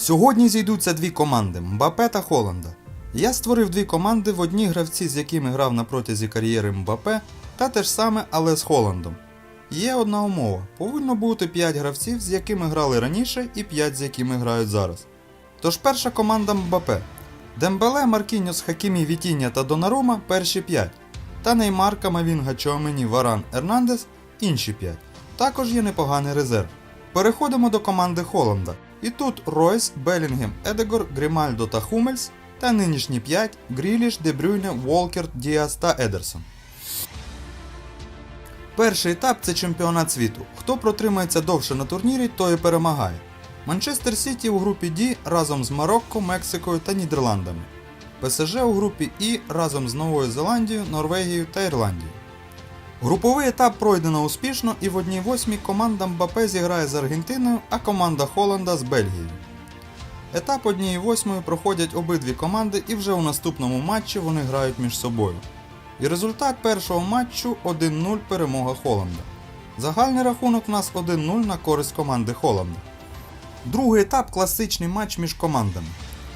Сьогодні зійдуться дві команди Мбапе та Холланда. Я створив дві команди в одні гравці, з якими грав на протязі кар'єри Мбапе, та те ж саме, але з Холландом. Є одна умова: повинно бути 5 гравців, з якими грали раніше, і 5 з якими грають зараз. Тож перша команда Мбапе. Дембеле, Маркіньос, Хакімі, Вітіння та Донарума перші 5. Та Неймар, Камавінга, Чомені, Варан, Ернандес інші 5. Також є непоганий резерв. Переходимо до команди Холланда. І тут Ройс, Белінгем, Едегор, Грімальдо та Хумельс та нинішні 5 Гріліш, Дебрюйне, Волкер, Діас та Едерсон. Перший етап це чемпіонат світу. Хто протримається довше на турнірі, той і перемагає. Манчестер Сіті у групі D разом з Марокко, Мексикою та Нідерландами. ПСЖ у групі І разом з Новою Зеландією, Норвегією та Ірландією. Груповий етап пройдено успішно і в одній восьмій команда Мбапе зіграє з Аргентиною, а команда Холланда з Бельгією. Етап однієї восьмої проходять обидві команди і вже у наступному матчі вони грають між собою. І результат першого матчу 1-0 перемога Холланда. Загальний рахунок у нас 1-0 на користь команди Холланда. Другий етап класичний матч між командами.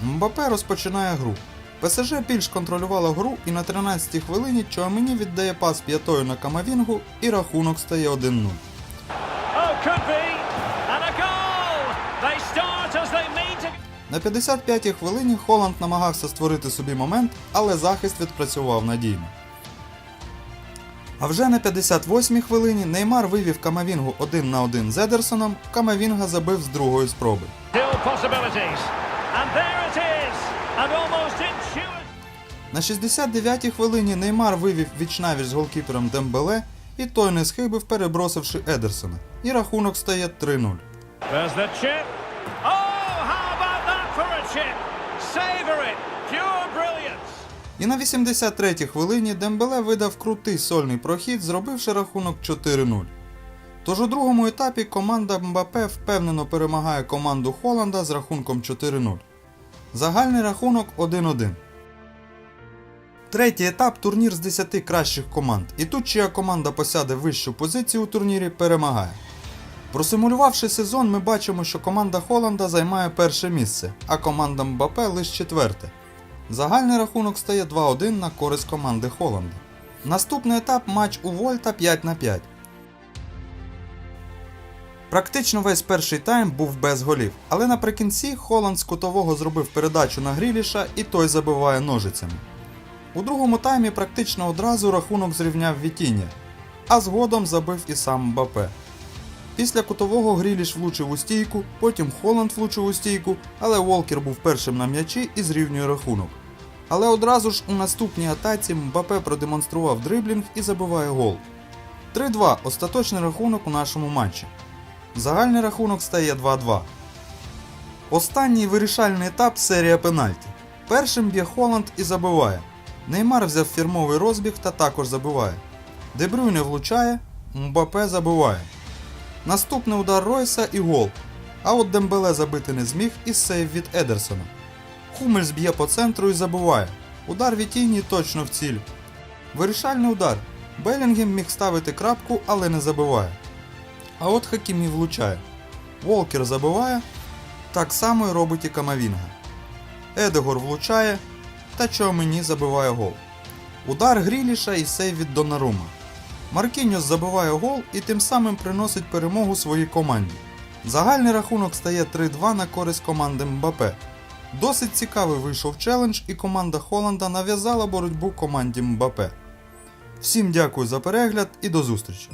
Мбапе розпочинає гру. ПСЖ більш контролювала гру і на 13-й хвилині Чуамені віддає пас п'ятою на Камавінгу і рахунок стає 1-0. Oh, could be. And a goal! They start as they mean to. На 55-й хвилині Холланд намагався створити собі момент, але захист відпрацював надійно. А вже на 58-й хвилині Неймар вивів Камавінгу 1 на 1 з Едерсоном, Камавінга забив з другої спроби. And there it is. An almost intuitive. На 69-й хвилині Неймар вивів вічнавіч з голкіпером Дембеле, і той не схибив, перебросивши Едерсона. І рахунок стає 3-0. There's the chip. Oh, how about that for a chip? Savor it. Pure brilliance. І на 83-й хвилині Дембеле видав крутий сольний прохід, зробивши рахунок 4-0. Тож у другому етапі команда Мбапе впевнено перемагає команду Холланда з рахунком 4-0. Загальний рахунок 1-1. Третій етап турнір з 10 кращих команд. І тут чия команда посяде вищу позицію у турнірі, перемагає. Просимулювавши сезон, ми бачимо, що команда Холланда займає перше місце, а команда Мбапе лише четверте. Загальний рахунок стає 2-1 на користь команди Холланда. Наступний етап матч у Вольта 5 на 5. Практично весь перший тайм був без голів, але наприкінці Холланд з кутового зробив передачу на Гріліша і той забиває ножицями. У другому таймі практично одразу рахунок зрівняв Вітіння, а згодом забив і сам Мбапе. Після кутового Гріліш влучив у стійку, потім Холланд влучив у стійку, але Волкер був першим на м'ячі і зрівнює рахунок. Але одразу ж у наступній атаці Мбапе продемонстрував дриблінг і забиває гол. 3-2 остаточний рахунок у нашому матчі. Загальний рахунок стає 2-2. Останній вирішальний етап серія пенальті. Першим б'є Холланд і забиває. Неймар взяв фірмовий розбіг та також забиває. Дебрюйне влучає, Мбапе забиває. Наступний удар Ройса і гол. А от Дембеле забити не зміг і сейв від Едерсона. Хумельс б'є по центру і забиває. Удар Вітіні точно в ціль. Вирішальний удар. Белінгем міг ставити крапку, але не забиває. А от Хакімі влучає. Волкер забиває. Так само й робить і Камавінга. Едегор влучає. Та Чоумені забиває гол. Удар Гріліша і сейв від Донарума. Маркіньос забиває гол і тим самим приносить перемогу своїй команді. Загальний рахунок стає 3-2 на користь команди Мбапе. Досить цікавий вийшов челендж, і команда Холланда нав'язала боротьбу команді Мбапе. Всім дякую за перегляд і до зустрічі!